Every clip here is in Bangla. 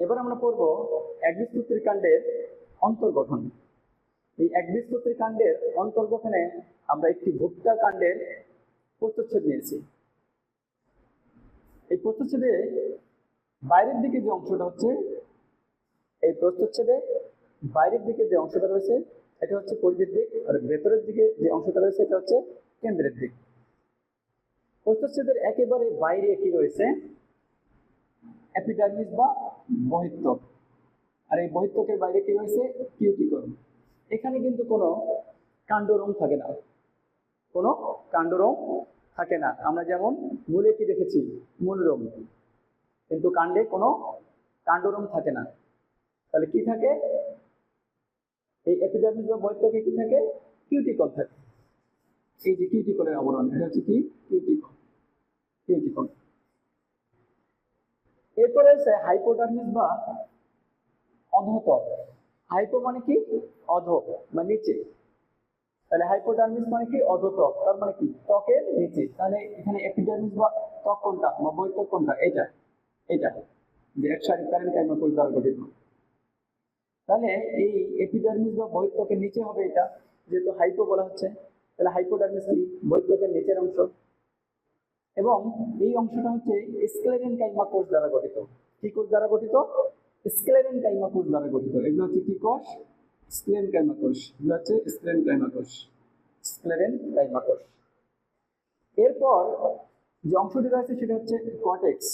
এবার আমরা পড়ব একবীজপত্রী কাণ্ডের অন্তর্গঠন। এই একবীজপত্রী কাণ্ডের অন্তর্গঠনে আমরা একটি ভুট্টা কাণ্ডের প্রস্তুচ্ছেদ নিয়েছি। এই প্রস্তুচ্ছেদে বাইরের দিকে যে অংশটা হচ্ছে, এই প্রস্তুচ্ছেদে বাইরের দিকে যে অংশটা রয়েছে, এটা হচ্ছে পরিধির দিক, আর ভেতরের দিকে যে অংশটা রয়েছে, এটা হচ্ছে কেন্দ্রের দিক। প্রস্তুচ্ছেদের একেবারে বাইরে কি রয়েছে অ্যাপিডার্মিস বা বহিত্বক। আর এই বহিত্বকের বাইরে কি রয়েছে? কিউটিকল এখানে কিন্তু কোনো কাণ্ডরম থাকে না। কোনো কাণ্ডরম থাকে না। আমরা যেমন মূলে কি দেখেছি? মূলরম কিন্তু কাণ্ডে কোনো কাণ্ডরম থাকে না। তাহলে কি থাকে? এই এপিডার্মিস বা বৈত্যকে কি থাকে? কিউটিকল থাকে। এই যে কিউটিকলের আবরণ, এটা হচ্ছে কি? এরপরে আছে হাইপোডার্মিস বা অধতক হাইপো মানে কি? অধ মানে নিচে। তাহলে হাইপোডার্মিস মানে কি? অধতক তার মানে কি? ত্বকের নিচে। তাহলে এখানে এপিডার্মিস বা ত্বক কোনটা? বা বৈতক কোনটা? এটা। এটা। যে এক সারি প্যারেন্টাইমা কোষ দ্বারা গঠিত? তাহলে এই এপিডার্মিস বা বৈত্যকের নিচে হবে এটা, যেহেতু হাইপো বলা হচ্ছে। তাহলে হাইপোডার্মিস কি? বৈত্যকের নিচের অংশ। এবং এই অংশটা হচ্ছে স্ক্লেরেন কাইমা কোষ দ্বারা গঠিত। কি কোষ দ্বারা গঠিত? স্ক্লেরেন কাইমা কোষ দ্বারা গঠিত। এগুলো হচ্ছে কি কোষ? স্ক্লেরেন কাইমা কোষ। এগুলো হচ্ছে স্ক্লেরেন কাইমা কোষ। স্ক্লেরেন কাইমা কোষ। এরপর যে অংশটি রয়েছে সেটা হচ্ছে কর্টেক্স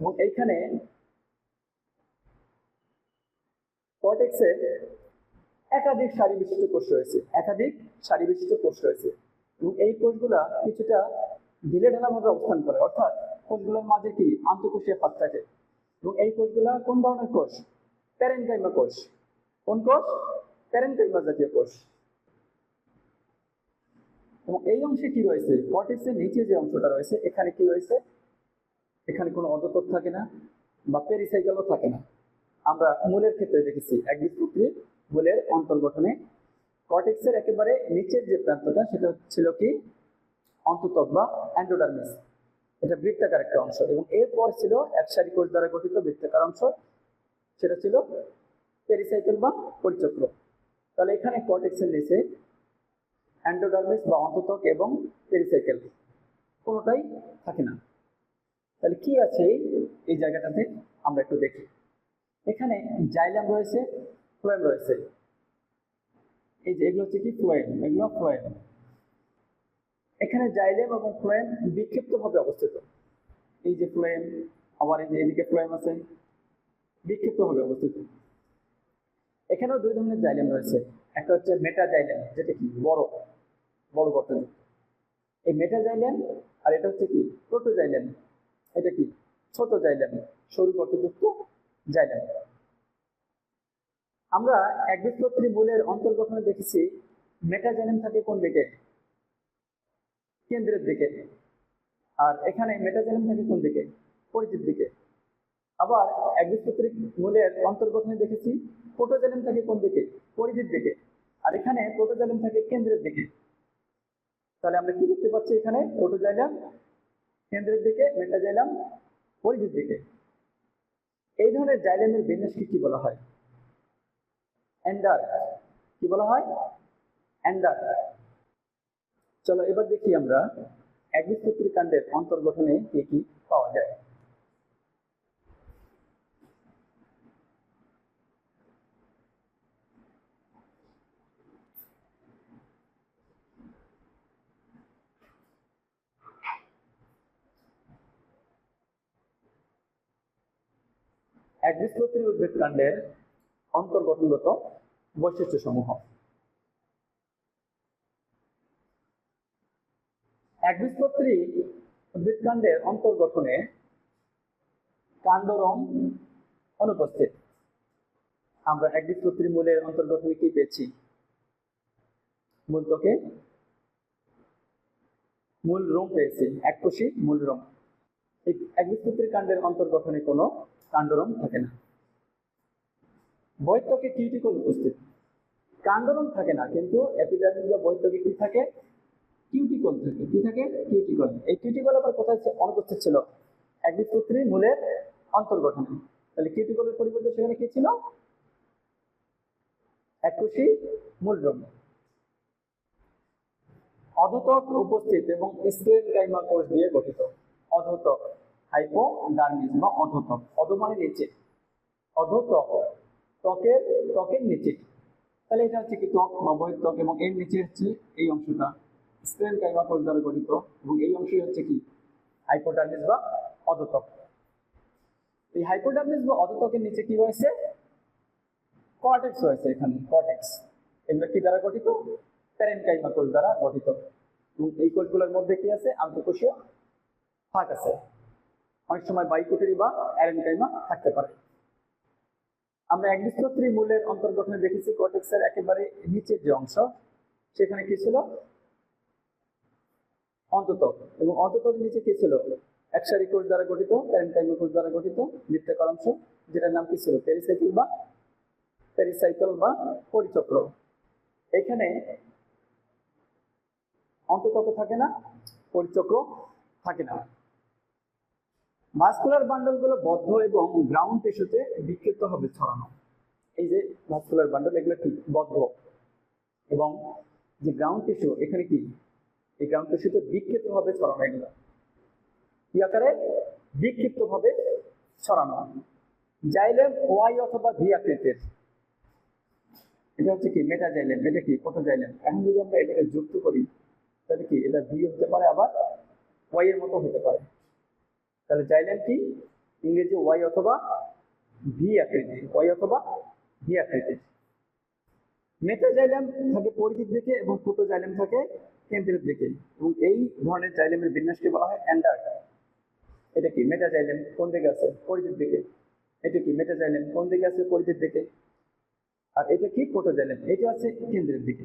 এবং এইখানে কর্টেক্সের একাধিক সারি বিশিষ্ট কোষ রয়েছে। একাধিক সারি বিশিষ্ট কোষ রয়েছে। এবং এই কোষগুলা কিছুটা ঢিলে ঢালাভাবে অবস্থান করে, অর্থাৎ কোষগুলোর মাঝে কি আন্তঃকোষীয় ফাঁক থাকে? এবং এই কোষগুলা কোন ধরনের কোষ? প্যারেনকাইমা কোষ। কোন কোষ? প্যারেনকাইমা জাতীয় কোষ। এবং এই অংশে কি রয়েছে? কর্টেক্সের নিচে যে অংশটা রয়েছে, এখানে কি রয়েছে? এখানে কোনো অদতক থাকে না বা পেরিসাইকেলও থাকে না। আমরা মূলের ক্ষেত্রে দেখেছি একবীজপত্রীর মূলের অন্তর্গঠনে। কর্টেক্সের একেবারে নিচের যে প্রান্তটা, সেটা ছিল কি? অন্ততক বা অ্যান্ডোডার্মিস এটা বৃত্তাকার একটা অংশ এবং এরপর ছিল একসারি কোষ দ্বারা গঠিত বৃত্তাকার অংশ। সেটা ছিল পেরিসাইকেল বা পরিচক্র। তাহলে এখানে কর্টেক্সের নিচে অ্যান্ডোডার্মিস বা অন্ততক এবং পেরিসাইকেল কোনোটাই থাকে না। তাহলে কি আছে এই জায়গাটাতে? আমরা একটু দেখি। এখানে জাইলাম রয়েছে, ফ্লোয়েম রয়েছে। এই যে এগুলো হচ্ছে কি? ফ্লোয়েম। এগুলো ফ্লোয়েম। এখানে জাইলেম এবং ফ্লোয়েম বিক্ষিপ্তভাবে অবস্থিত। এই যে ফ্লোয়েম, আবার এই যে এদিকে ফ্লোয়েম আছে, বিক্ষিপ্তভাবে অবস্থিত। এখানেও দুই ধরনের জাইলেম রয়েছে। একটা হচ্ছে মেটা জাইলেম, যেটা কি? বড় বড় গর্তযুক্ত। এই মেটা জাইলেম আর এটা হচ্ছে কি? Proto xylem. এটা কি? ছোট জাইলেম, সরু গর্তযুক্ত জাইলেম। আমরা একবীজপত্রী মূলের অন্তর্গঠনে দেখেছি মেটাজাইলেম থাকে কোন দিকে? কেন্দ্রের দিকে। আর এখানে মেটাজাইলেম থাকে কোন দিকে? পরিধির দিকে। আবার একবীজপত্রী মূলের অন্তর্গঠনে দেখেছি প্রোটোজাইলেম থাকে কোন দিকে? পরিধির দিকে। আর এখানে প্রোটোজাইলেম থাকে কেন্দ্রের দিকে। তাহলে আমরা কি দেখতে পাচ্ছি এখানে? প্রোটোজাইলাম কেন্দ্রের দিকে মেটাজাইলাম পরিধির দিকে। এই ধরনের জাইলামের বিন্যাসকে কি বলা হয়? অ্যান্ডার কি বলা হয়? অ্যান্ডার চলো এবার দেখি আমরা একবীজপত্রী কাণ্ডের অন্তর্গঠনে কি কি পাওয়া যায়। একবীজপত্রী উদ্ভিদ কাণ্ডের অন্তর্গঠনগত বৈশিষ্ট্য সমূহ একবীজপত্রী উদ্ভিদকাণ্ডের অন্তর্গঠনে কাণ্ডরম অনুপস্থিত। আমরা একবীজপত্রী মূলের অন্তর্গঠনে কি পেয়েছি? মূলতকে মূল রোম পেয়েছি এককোষী মূল রোম। একবীজপত্রী কাণ্ডের অন্তর্গঠনে কোনো কাণ্ডরম থাকে না। বৈত্যকে কিউটিকল উপস্থিত। কাণ্ডরম থাকে না, কিন্তু এপিডার্মিস বা বৈত্যকে কি থাকে? কিউটিকল থাকে। কি থাকে? কিউটিকল এই কিউটিকল আবার কোথায় অনুপস্থিত ছিল? একবীজপত্রী মূলের অন্তর্গঠনে। তাহলে কিউটিকলের পরিবর্তে সেখানে কি ছিল? একুশি মূলরম অধতক উপস্থিত এবং স্ক্লেনকাইমা কোষ দিয়ে গঠিত। অধতক হাইপোডার্মিস বা অধতক। অধ মানে নিচে। অধতক ত্বকের ত্বকের নিচে। তাহলে এটা হচ্ছে কি ত্বক বা বহিঃত্বক এবং এর নিচে হচ্ছে এই অংশটা। স্ক্লেনকাইমা কোষ দ্বারা গঠিত এবং এই অংশই হচ্ছে কি? হাইপোডার্মিস বা অধতক। এই হাইপোডার্মিস বা অধতকের নিচে কি রয়েছে? কর্টেক্স রয়েছে এখানে, কর্টেক্স। এগুলো কি দ্বারা গঠিত? প্যারেনকাইমা কোষ দ্বারা গঠিত। এবং এই কোষগুলোর মধ্যে কি আছে? আন্তঃকোষীয় ফাঁক আছে। অনেক সময় বাইকুটারি বা অ্যারেনকাইমা থাকতে পারে। আমরা একবিস্তত্রী মূলের অন্তর্গঠনে দেখেছি কর্টেক্সের একেবারে নিচের যে অংশ, সেখানে কি ছিল? অন্ততক এবং অন্ততক নিচে কি ছিল? একসারি কোষ দ্বারা গঠিত প্যারেনকাইমা কোষ দ্বারা গঠিত বৃত্তাকার অংশ যেটার নাম কি ছিল? পেরিসাইকেল বা পেরিসাইকেল বা পরিচক্র। এখানে অন্ততক থাকে না, পরিচক্র থাকে না। ভাস্কুলার বান্ডলগুলো বদ্ধ এবং গ্রাউন্ড টিস্যুতে বিক্ষিপ্ত হবে ছড়ানো। এই যে ভাস্কুলার বান্ডল, এগুলো কি? বদ্ধ। এবং যে গ্রাউন্ড টিস্যু, এখানে কি? এই গ্রাউন্ড টিস্যুতে বিক্ষিপ্ত ভাবে ছড়ানো এগুলো কি আকারে? বিক্ষিপ্ত ভাবে ছড়ানো জাইলেম, ওয়াই অথবা ভি আকৃতির। এটা হচ্ছে কি? মেটাজাইলেম এটা কি? ফটোজাইলেম এখন যদি আমরা এটাকে যুক্ত করি, তাহলে কি? এটা ভি হতে পারে, আবার ওয়াই এর মতো হতে পারে। তাহলে জাইলেম কি? ইংরেজি ওয়াই অথবা ভি আকৃতি। ওয়াই অথবা ভি আকৃতির মেটাজাইলেম থাকে পরিধির দিকে এবং ফটোজাইলেম থাকে কেন্দ্রের দিকে। এবং এই ধরনের জাইলেমের বিন্যাসকে বলা হয় অ্যান্ডার। এটা কি? মেটাজাইলেম কোন দিকে আছে? পরিধির দিকে। এটা কি? মেটাজাইলেম কোন দিকে আছে? পরিধির দিকে। আর এটা কি? ফটোজাইলেম এটা আছে কেন্দ্রের দিকে।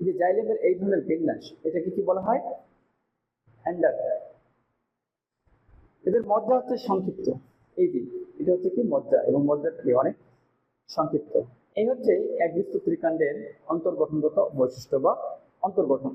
যে জাইলেমের এই ধরনের বিন্যাস, এটাকে কি বলা হয়? হ্যান্ডার এদের মজ্জা হচ্ছে সংক্ষিপ্ত। এই যে, এটা হচ্ছে কি? মজ্জা। এবং মজ্জাটা কি অনেক সংক্ষিপ্ত। এই হচ্ছে একবিস্তু ত্রিকাণ্ডের অন্তর্গঠনগত বৈশিষ্ট্য বা অন্তর্গঠন।